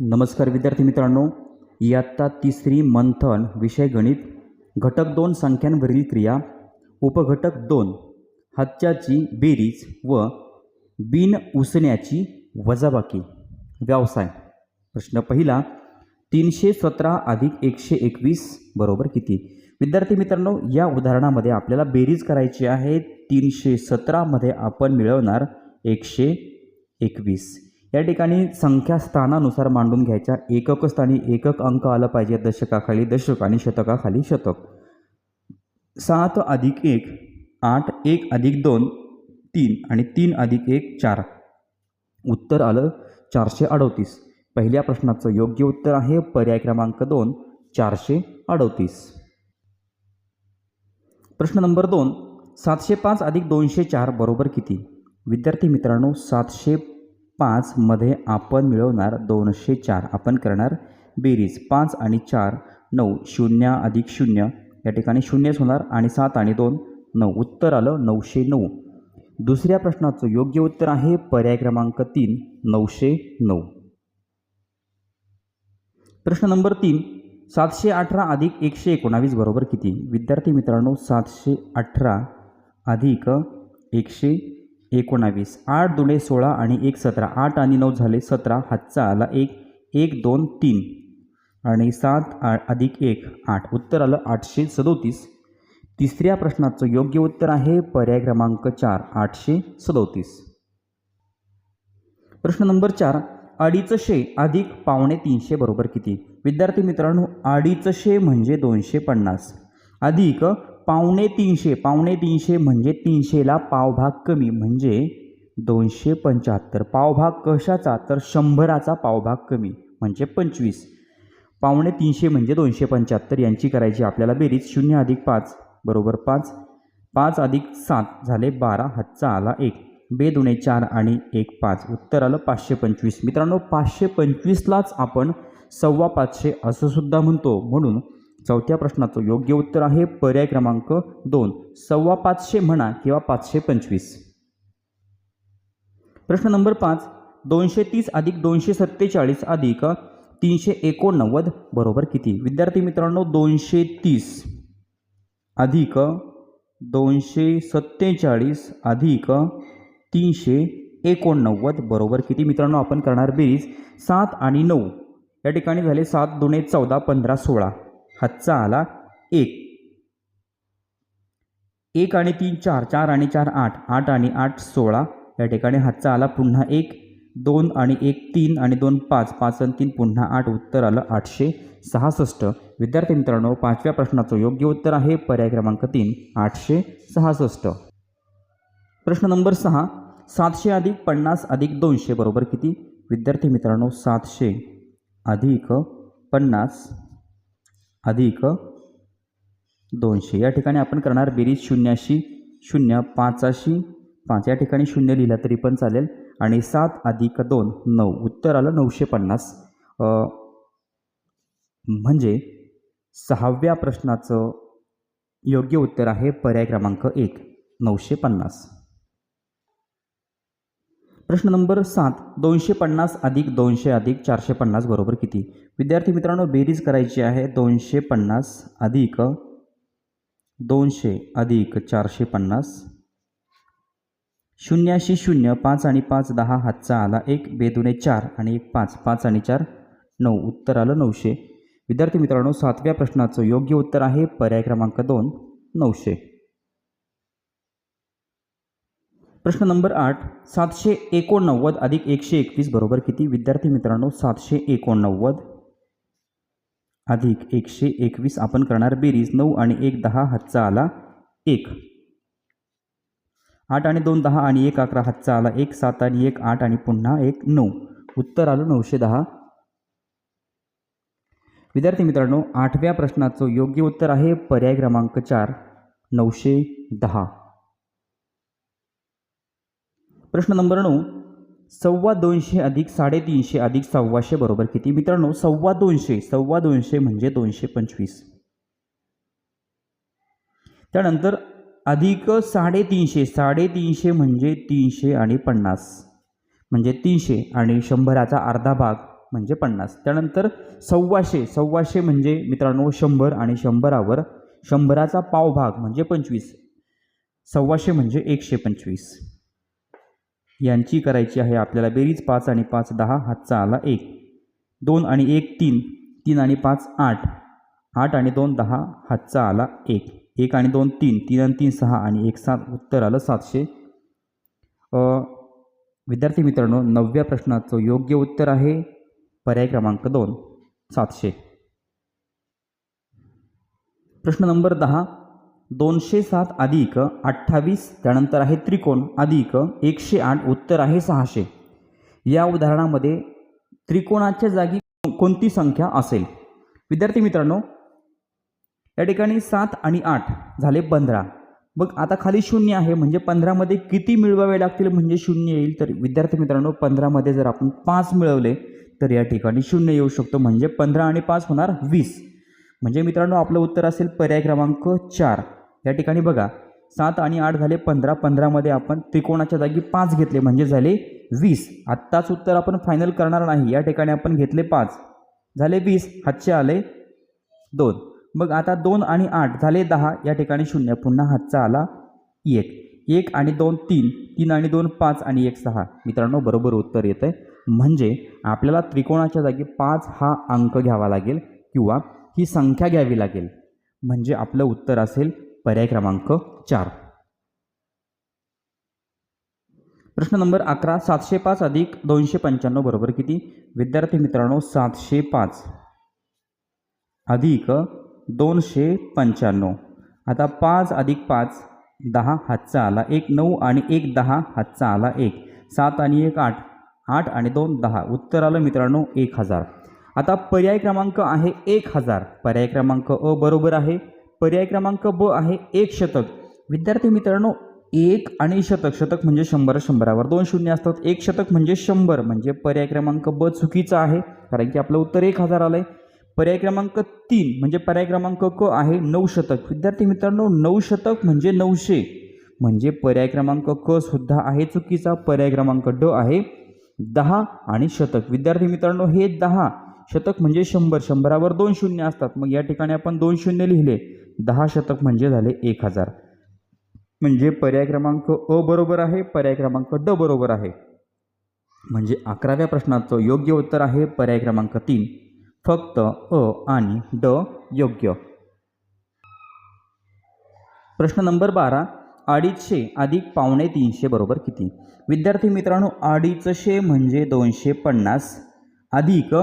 नमस्कार विद्यार्थी मित्रांनो इयत्ता तिसरी मंथन विषय गणित घटक दोन संख्यांवरील क्रिया उपघटक दोन हत्याची बेरीज व बिन उसण्याची वजाबाकी व्यवसाय. प्रश्न पहिला तीनशे सतरा अधिक एकशे एकवीस बरोबर किती? विद्यार्थी मित्रांनो या उदाहरणामध्ये आपल्याला बेरीज करायची आहे. तीनशे सतरामध्ये आपण मिळवणार एकशे एकवीस. या ठिकाणी संख्या स्थानानुसार मांडून घ्यायच्या. एकक स्थानी एकक अंक आला पाहिजे दशकाखाली दशक आणि शतकाखाली शतक. सात अधिक एक आठ एक अधिक दोन तीन आणि तीन अधिक एक चार. उत्तर आलं चारशे अडतीस. पहिल्या प्रश्नाचं योग्य उत्तर आहे पर्याय क्रमांक दोन चारशे अडतीस. प्रश्न नंबर दोन सातशे पाच अधिक दोनशे चार बरोबर किती? विद्यार्थी मित्रांनो सातशे पाचमध्ये आपण मिळवणार दोनशे चार. आपण करणार बेरीज. पाच आणि चार नऊ. शून्य अधिक शून्य. या ठिकाणी शून्यच होणार आणि सात आणि दोन नऊ. उत्तर आलं नऊशे नऊ. दुसऱ्या प्रश्नाचं योग्य उत्तर आहे पर्याय क्रमांक तीन नऊशे नऊ. प्रश्न नंबर तीन. सातशे अठरा अधिक एकशे एकोणावीस बरोबर किती? विद्यार्थी मित्रांनो सातशे अठरा अधिक एकशे एकोणावीस आठ दुणे सोळा आणि एक सतरा. आठ आणि नऊ झाले सतरा हातचा आला एक एक दोन तीन. आणि सात आ अधिक एक आठ. उत्तर आलं आठशे सदोतीस. तिसऱ्या प्रश्नाचं योग्य उत्तर आहे पर्याय क्रमांक चार आठशे सदोतीस. प्रश्न नंबर चार अडीचशे अधिक पावणे तीनशे बरोबर किती? विद्यार्थी मित्रांनो अडीचशे म्हणजे दोनशे पन्नास. अधिक पावणे तीनशे पावणे तीनशे म्हणजे तीनशेला पावभाग कमी म्हणजे दोनशे पंच्याहत्तर. पावभाग कशाचा? तर शंभराचा पावभाग कमी म्हणजे पंचवीस. पावणे तीनशे म्हणजे दोनशे पंच्याहत्तर. यांची करायची आपल्याला बेरीज शून्य अधिक पाच बरोबर पाच. पाच अधिक सात झाले बारा हातचा आला एक. बे दुणे चार आणि एक पाच. उत्तर आलं पाचशे पंचवीस. मित्रांनो पाचशे पंचवीसलाच आपण सव्वा पाचशे असं सुद्धा म्हणतो. म्हणून चौथ्या प्रश्नाचं योग्य उत्तर आहे पर्याय क्रमांक दोन. सव्वा पाचशे म्हणा किंवा पाचशे पंचवीस. प्रश्न नंबर पाच. दोनशे तीस अधिक दोनशे सत्तेचाळीस अधिक तीनशे एकोणनव्वद बरोबर किती? विद्यार्थी मित्रांनो दोनशे तीस अधिक दोनशे सत्तेचाळीस अधिक तीनशे एकोणनव्वद बरोबर किती? मित्रांनो आपण करणार बेरीज सात आणि नऊ. या ठिकाणी झाले सात दोन चौदा पंधरा सोळा. हातचा आला एक. एक आणि तीन चार चार आणि चार आठ आठ आणि आठ सोळा. या ठिकाणी हातचा आला पुन्हा एक दोन आणि एक तीन आणि दोन पाच. पाच आणि तीन पुन्हा आठ. उत्तर आलं आठशे सहासष्ट. विद्यार्थी मित्रांनो पाचव्या प्रश्नाचं योग्य उत्तर आहे. पर्याय क्रमांक तीन आठशे सहासष्ट. प्रश्न नंबर सहा सातशे अधिक पन्नास अधिक दोनशे बरोबर किती? विद्यार्थी मित्रांनो सातशे अधिक पन्नास अधिक दोनशे. या ठिकाणी आपण करणार बेरीज शून्याशी शून्य पाचाशी. पाच. या ठिकाणी शून्य लिहिलं तरी पण चालेल. आणि सात अधिक दोन नऊ. उत्तर आलं नऊशे पन्नास. म्हणजे सहाव्या प्रश्नाचं योग्य उत्तर आहे पर्याय क्रमांक एक नऊशे पन्नास. प्रश्न नंबर सात दोनशे पन्नास अधिक दोनशे अधिक चारशे पन्नास बरोबर किती? विद्यार्थी मित्रांनो बेरीज करायची आहे दोनशे पन्नास अधिक दोनशे अधिक चारशे पन्नास. शून्याशी शून्य पाच आणि पाच दहा हातचा आला एक बेदुने चार आणि एक पाच पाच आणि चार नऊ उत्तर आलं नऊशे. विद्यार्थी मित्रांनो सातव्या प्रश्नाचं योग्य उत्तर आहे पर्याय क्रमांक दोन नऊशे. प्रश्न नंबर आठ सातशे एकोणनव्वद अधिक एकशे एकवीस बरोबर किती? विद्यार्थी मित्रांनो सातशे एकोणनव्वद अधिक एकशे एकवीस आपण करणार बेरीज. नऊ आणि एक दहा हातचा आला एक. आठ आणि दोन दहा आणि एक अकरा हातचा आला एक. सात आणि एक आठ आणि पुन्हा एक नऊ. उत्तर आलं नऊशे दहा. विद्यार्थी मित्रांनो आठव्या प्रश्नाचं योग्य उत्तर आहे. पर्याय क्रमांक चार नऊशे दहा. प्रश्न नंबर नऊ सव्वा दोनशे अधिक साडेतीनशे अधिक सव्वाशे बरोबर किती? मित्रांनो सव्वा दोनशे सव्वा दोनशे म्हणजे दोनशे पंचवीस. त्यानंतर अधिक साडेतीनशे साडेतीनशे म्हणजे तीनशे आणि पन्नास. म्हणजे तीनशे आणि शंभराचा अर्धा भाग म्हणजे पन्नास. त्यानंतर सव्वाशे सव्वाशे म्हणजे मित्रांनो शंभर आणि शंभरावर शंभराचा पाव भाग म्हणजे पंचवीस. सव्वाशे म्हणजे एकशे पंचवीस. यांची करायची आहे आपल्याला. बेरीज पाच आणि पाच दहा हातचा आला एक. दोन आणि एक तीन. तीन आणि पाच आठ. आठ आणि दोन दहा हातचा आला एक. एक आणि दोन तीन. तीन आणि तीन सहा आणि एक सात. उत्तर आलं सातशे. विद्यार्थी मित्रांनो नवव्या प्रश्नाचं योग्य उत्तर आहे पर्याय क्रमांक दोन. सातशे. प्रश्न नंबर दहा. दोनशे सात अधिक अठ्ठावीस त्यानंतर आहे त्रिकोण अधिक एकशे आठ उत्तर आहे सहाशे. या उदाहरणामध्ये त्रिकोणाच्या जागी कोणती संख्या असेल? विद्यार्थी मित्रांनो या ठिकाणी सात आणि आठ झाले पंधरा. मग आता खाली शून्य आहे म्हणजे पंधरामध्ये किती मिळवावे लागतील म्हणजे शून्य येईल? तर विद्यार्थी मित्रांनो पंधरामध्ये जर आपण पाच मिळवले तर या ठिकाणी शून्य येऊ शकतो म्हणजे पंधरा आणि पाच होणार वीस. म्हणजे मित्रांनो आपलं उत्तर असेल पर्याय क्रमांक चार. या ठिकाणी बघा सात आणि आठ झाले पंधरा पंधरामध्ये आपण त्रिकोणाच्या जागी पाच घेतले. म्हणजे झाले वीस. आत्ताच उत्तर आपण फायनल करणार नाही. या ठिकाणी आपण घेतले पाच. झाले वीस. हातचे आले दोन. मग आता दोन आणि आठ झाले दहा. या ठिकाणी शून्य. पुन्हा हातचा आला एक. एक आणि दोन तीन. तीन आणि दोन पाच आणि एक सहा. मित्रांनो बरोबर उत्तर येतं आहे म्हणजे आपल्याला त्रिकोणाच्या जागी पाच हा अंक घ्यावा लागेल किंवा ही संख्या घ्यावी लागेल. म्हणजे आपलं उत्तर असेल पर्याय क्रमांक चार. प्रश्न नंबर अकरा सातशे पाच अधिक दोनशे पंच्याण्णव बरोबर किती? विद्यार्थी मित्रांनो सातशे पाच अधिक दोनशे पंच्याण्णव. आता पाच अधिक पाच दहा हातचा आला एक नऊ आणि एक दहा हातचा आला एक. सात आणि एक आठ आठ आणि दोन दहा. उत्तर आलं मित्रांनो एक हजार. आता पर्याय क्रमांक आहे एक हजार. पर्याय क्रमांक अ बरोबर आहे. पर्याय क्रमांक ब आहे एक शतक. विद्यार्थी मित्रांनो एक आणि शतक. शतक म्हणजे शंभर शंभरावर दोन शून्य असतात. एक शतक म्हणजे शंभर म्हणजे पर्याय क्रमांक ब चुकीचा आहे कारण की आपलं उत्तर एक हजार आलं आहे पर्याय क्रमांक तीन म्हणजे पर्याय क्रमांक क आहे नऊ शतक. विद्यार्थी मित्रांनो नऊ शतक म्हणजे नऊशे. म्हणजे पर्याय क्रमांक क सुद्धा आहे चुकीचा पर्याय क्रमांक ड आहे दहा आणि शतक. विद्यार्थी मित्रांनो हे दहा शतक म्हणजे शंभर. शंभरावर दोन शून्य असतात. मग या ठिकाणी आपण दोन शून्य लिहिले. दहा शतक म्हणजे झाले एक हजार. म्हणजे पर्याय क्रमांक अ बरोबर आहे पर्याय क्रमांक ड बरोबर आहे. म्हणजे अकराव्या प्रश्नाचं योग्य उत्तर आहे पर्याय क्रमांक तीन. फक्त अ आणि ड योग्य. प्रश्न नंबर बारा अडीचशे अधिक पावणे तीनशे बरोबर किती? विद्यार्थी मित्रांनो अडीचशे म्हणजे दोनशे पन्नास अधिक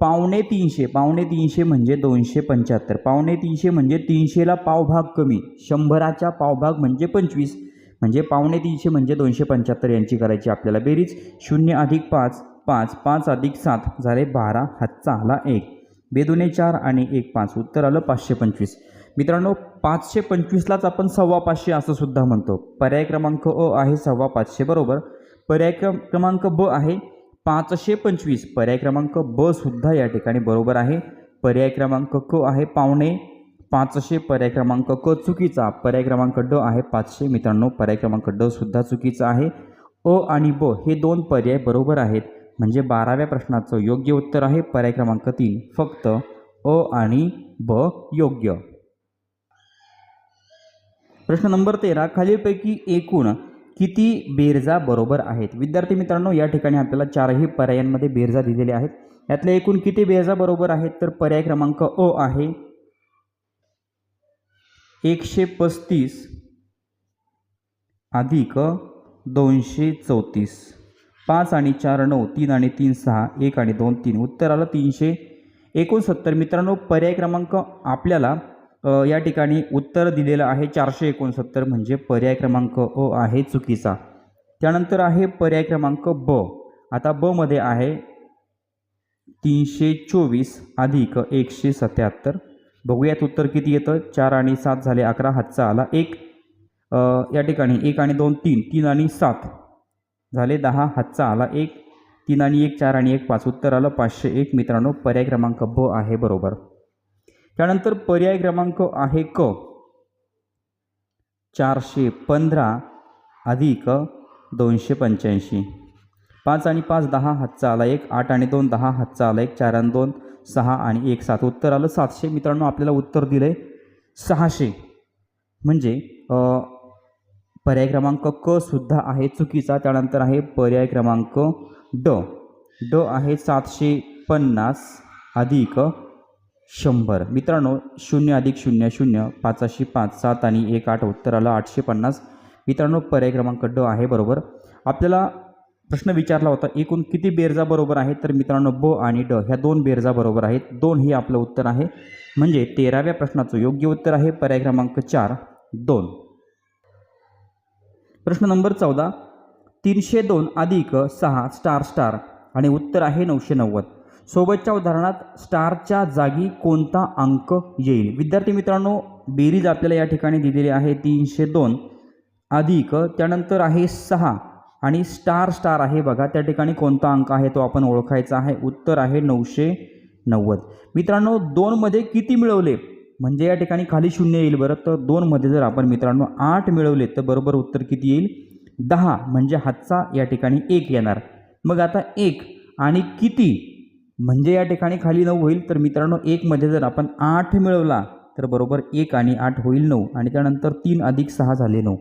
पावणे तीनशे पावणे तीनशे म्हणजे दोनशे पंच्याहत्तर पावणे तीनशे म्हणजे तीनशेला पावभाग कमी शंभराचा पावभाग म्हणजे पंचवीस म्हणजे पावणे तीनशे म्हणजे दोनशे पंच्याहत्तर यांची करायची आपल्याला बेरीज शून्य अधिक पाच पाच पाच अधिक सात झाले बारा हातचा आला एक. बेदुने चार आणि एक पाच उत्तर आलं पाचशे पंचवीस. मित्रांनो पाचशे पंचवीसलाच आपण सव्वा पाचशे असं सुद्धा म्हणतो. पर्याय क्रमांक अ आहे सव्वा पाचशे बरोबर? पर्याय क्रमांक ब आहे पाचशे पंचवीस. पर्याय क्रमांक ब सुद्धा या ठिकाणी बरोबर आहे. पर्याय क्रमांक क आहे पावणे पाचशे पर्याय क्रमांक क चुकीचा. पर्याय क्रमांक ड आहे पाचशे. मित्रांनो पर्याय क्रमांक ड सुद्धा चुकीचा आहे. अ आणि ब हे दोन पर्याय बरोबर आहेत. म्हणजे बाराव्या प्रश्नाचं योग्य उत्तर आहे. पर्याय क्रमांक तीन. फक्त अ आणि ब योग्य. प्रश्न नंबर तेरा. खालीलपैकी एकूण किती बेरजा बरोबर आहेत? विद्यार्थी मित्रांनो या ठिकाणी आपल्याला चारही पर्यायांमध्ये बेरजा दिलेल्या आहेत. यातल्या एकूण किती बेरजा बरोबर आहेत? तर पर्याय क्रमांक अ आहे. एकशे पस्तीस अधिक दोनशे चौतीस. पाच आणि चार नऊ तीन आणि तीन सहा एक आणि दोन तीन. उत्तर आलं तीनशे एकोणसत्तर. मित्रांनो पर्याय क्रमांक आपल्याला या ठिकाणी उत्तर दिलेलं आहे चारशे एकोणसत्तर म्हणजे पर्याय क्रमांक अ आहे चुकीचा. त्यानंतर आहे पर्याय क्रमांक ब. आता बमध्ये आहे तीनशे चोवीस अधिक एकशे सत्याहत्तर. बघूयात उत्तर किती येतं? चार आणि सात झाले अकरा हातचा आला एक. या ठिकाणी एक आणि दोन तीन. तीन आणि सात झाले दहा हातचा आला एक. तीन आणि एक चार आणि एक पाच. उत्तर आलं पाचशे एक. मित्रांनो पर्याय क्रमांक ब आहे बरोबर. त्यानंतर पर्याय क्रमांक आहे क. चारशे पंधरा अधिक दोनशे पंच्याऐंशी. पाच आणि पाच दहा हातचा आला एक आठ आणि दोन दहा हातचा आला एक चार आणि दोन सहा आणि एक सात. उत्तर आलं सातशे. मित्रांनो आपल्याला उत्तर दिलं आहे सहाशे. म्हणजे पर्याय क्रमांक क सुद्धा आहे चुकीचा. त्यानंतर आहे पर्याय क्रमांक ड. ड आहे सातशे पन्नास अधिक शंभर. मित्रांनो शून्य अधिक शून्य शून्य पाचाशे पाच सात आणि एक आठ उत्तराला आठशे पन्नास. मित्रांनो पर्याय क्रमांक ड आहे बरोबर? आपल्याला प्रश्न विचारला होता एकूण किती बेरजा बरोबर आहेत? तर मित्रांनो ब आणि ड ह्या दोन बेरजा बरोबर आहेत. दोन ही आपलं उत्तर आहे. म्हणजे तेराव्या प्रश्नाचं योग्य उत्तर आहे. पर्याय क्रमांक चार दोन. प्रश्न नंबर चौदा. तीनशे दोन अधिक सहा स्टार स्टार. आणि उत्तर आहे नऊशे नव्वद. सोबतच्या उदाहरणात स्टारच्या जागी कोणता अंक येईल? विद्यार्थी मित्रांनो बेरीज आपल्याला या ठिकाणी दिलेली आहे तीनशे दोन. अधिक त्यानंतर आहे सहा. आणि स्टार स्टार आहे बघा त्या ठिकाणी कोणता अंक आहे तो आपण ओळखायचा आहे. उत्तर आहे नऊशे नव्वद. मित्रांनो दोनमध्ये किती मिळवले? म्हणजे या ठिकाणी खाली शून्य येईल बरं. तर दोनमध्ये जर आपण मित्रांनो आठ मिळवले तर बरोबर उत्तर किती येईल? दहा. म्हणजे हातचा या ठिकाणी एक येणार. मग आता एक. आणि किती? म्हणजे या ठिकाणी खाली नऊ होईल. तर मित्रांनो एकमध्ये जर आपण आठ मिळवला तर बरोबर एक आणि आठ होईल नऊ. आणि त्यानंतर तीन अधिक सहा झाले नऊ.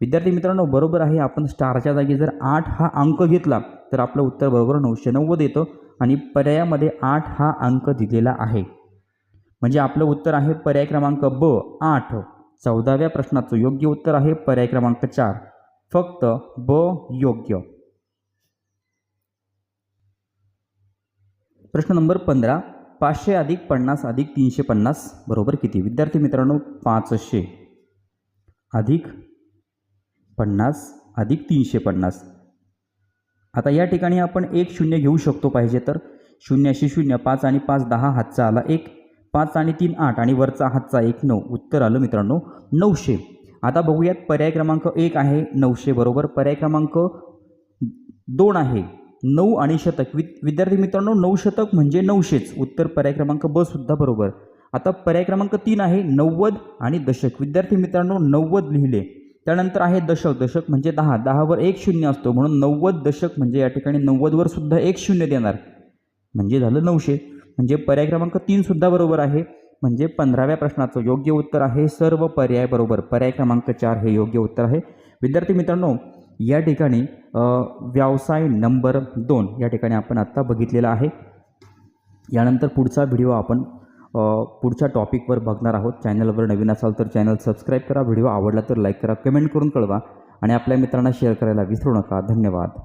विद्यार्थी मित्रांनो बरोबर आहे. आपण स्टारच्या जागी जर आठ हा अंक घेतला तर आपलं उत्तर बरोबर नऊशे नव्वद येतं. आणि पर्यायामध्ये आठ हा अंक दिलेला आहे. म्हणजे आपलं उत्तर आहे पर्याय क्रमांक ब आठ. चौदाव्या प्रश्नाचं योग्य उत्तर आहे पर्याय क्रमांक चार. फक्त ब योग्य. प्रश्न नंबर पंधरा पाचशे अधिक पन्नास अधिक तीनशे पन्नास बरोबर किती? विद्यार्थी मित्रांनो पाचशे. अधिक पन्नास अधिक तीनशे पन्नास. आता या ठिकाणी आपण एक शून्य घेऊ शकतो पाहिजे तर. शून्याशी शून्य पाच आणि पाच दहा हातचा आला एक. पाच आणि तीन आठ आणि वरचा हातचा एक नऊ. उत्तर आलं मित्रांनो नऊशे. आता बघूयात पर्याय क्रमांक एक आहे नऊशे बरोबर. पर्याय क्रमांक दोन आहे. नऊ आणि शतक. वि विद्यार्थी मित्रांनो नऊ शतक म्हणजे नऊशेच. उत्तर पर्याय क्रमांक ब सुद्धा बरोबर. आता पर्याय क्रमांक तीन आहे नव्वद आणि दशक. विद्यार्थी मित्रांनो नव्वद लिहिले. त्यानंतर आहे दशक. दशक म्हणजे दहा. दहावर एक शून्य असतो म्हणून नव्वद दशक म्हणजे या ठिकाणी नव्वदवर सुद्धा एक शून्य देणार. म्हणजे झालं नऊशे. म्हणजे पर्याय क्रमांक तीन सुद्धा बरोबर आहे. म्हणजे पंधराव्या प्रश्नाचं योग्य उत्तर आहे सर्व पर्याय बरोबर. पर्याय क्रमांक चार हे योग्य उत्तर आहे. विद्यार्थी मित्रांनो या ठिकाणी व्यवसाय नंबर दोन या ठिकाणी आपण आत्ता बघितलेला आहे. यानंतर पुढचा व्हिडिओ आपण पुढच्या टॉपिकवर बघणार आहोत. चॅनलवर नवीन असाल तर चॅनल सबस्क्राईब करा. व्हिडिओ आवडला तर लाईक करा कमेंट करून कळवा आणि आपल्या मित्रांना शेअर करायला विसरू नका. धन्यवाद.